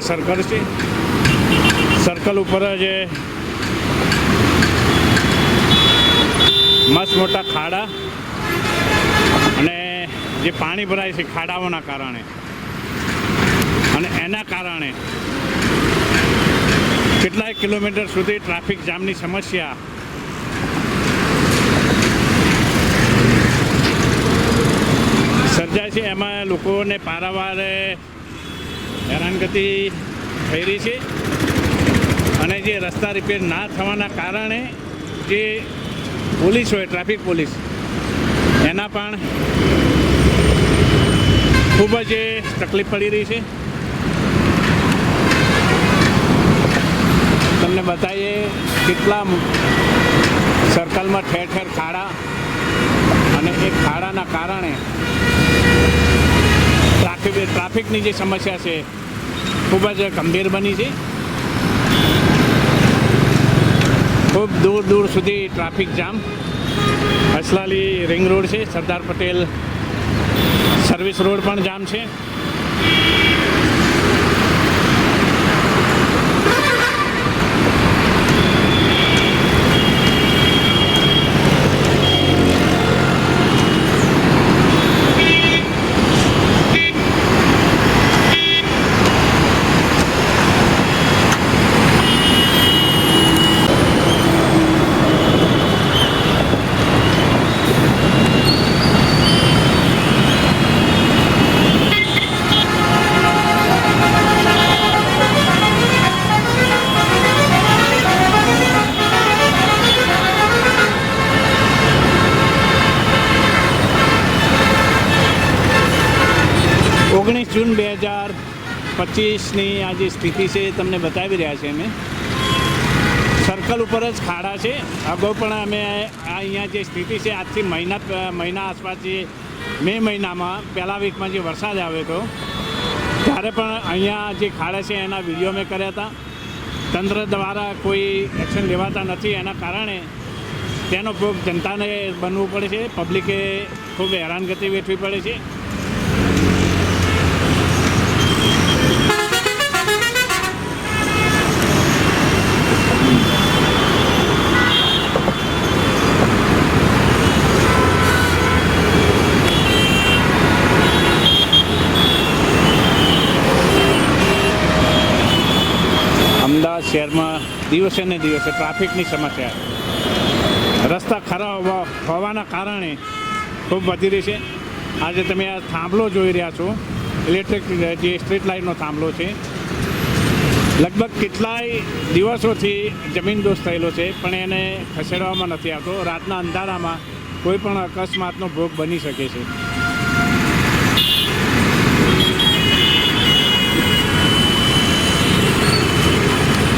Circle છે. Circle ઉપર જ મસ્ત મોટા ખાડા અને જે પાણી ભરાય છે ખાડાઓના કારણે. અને એના કારણે કેટલાય કિલોમીટર સુધી ટ્રાફિક જામની સમસ્યા સર્જાય છે. એમાં લોકોને પારાવાર હેરાનગતિ થઈ રહી છે અને જે રસ્તા રિપેર ના થવાના કારણે જે પોલીસ હોય, ટ્રાફિક પોલીસ, એના પણ ખૂબ જ તકલીફ પડી રહી છે. તમને બતાવીએ કેટલા સર્કલમાં ઠેર ઠેર ખાડા અને એ ખાડાના કારણે ટ્રાફિક ટ્રાફિકની જે સમસ્યા છે, ખૂબ જ ગંભીર બની છે. ખૂબ દૂર દૂર સુધી traffic jam. Aslali ring road છે, સરદાર પટેલ સર્વિસ રોડ પણ જામ છે. ઓગણીસ જૂન બે હજાર પચીસની આ જે સ્થિતિ છે એ તમને બતાવી રહ્યા છે અમે. સર્કલ ઉપર જ ખાડા છે. અગાઉ પણ અમે આ અહીંયા જે સ્થિતિ છે, આજથી મહિના મહિના આસપાસ જે મે મહિનામાં, પહેલા વીકમાં જે વરસાદ આવ્યો હતો, ત્યારે પણ અહીંયા જે ખાડા છે એના વીડિયો મેં કર્યા હતા. તંત્ર દ્વારા કોઈ એક્શન લેવાતા નથી. એના કારણે તેનો ભોગ જનતાને બનવું પડે છે. પબ્લિકે ખૂબ હેરાનગતિ વેઠવી પડે છે. શહેરમાં દિવસે ને દિવસે ટ્રાફિકની સમસ્યા રસ્તા ખરાબ હોવાના કારણે ખૂબ વધી રહી છે. આજે તમે આ થાંભલો જોઈ રહ્યા છો. ઇલેક્ટ્રિક જે સ્ટ્રીટ લાઇટનો થાંભલો છે. લગભગ કેટલાય દિવસોથી જમીન દોષ થયેલો છે, પણ એને ખસેડવામાં નથી આવતો. રાતના અંધારામાં કોઈ પણ અકસ્માતનો ભોગ બની શકે છે.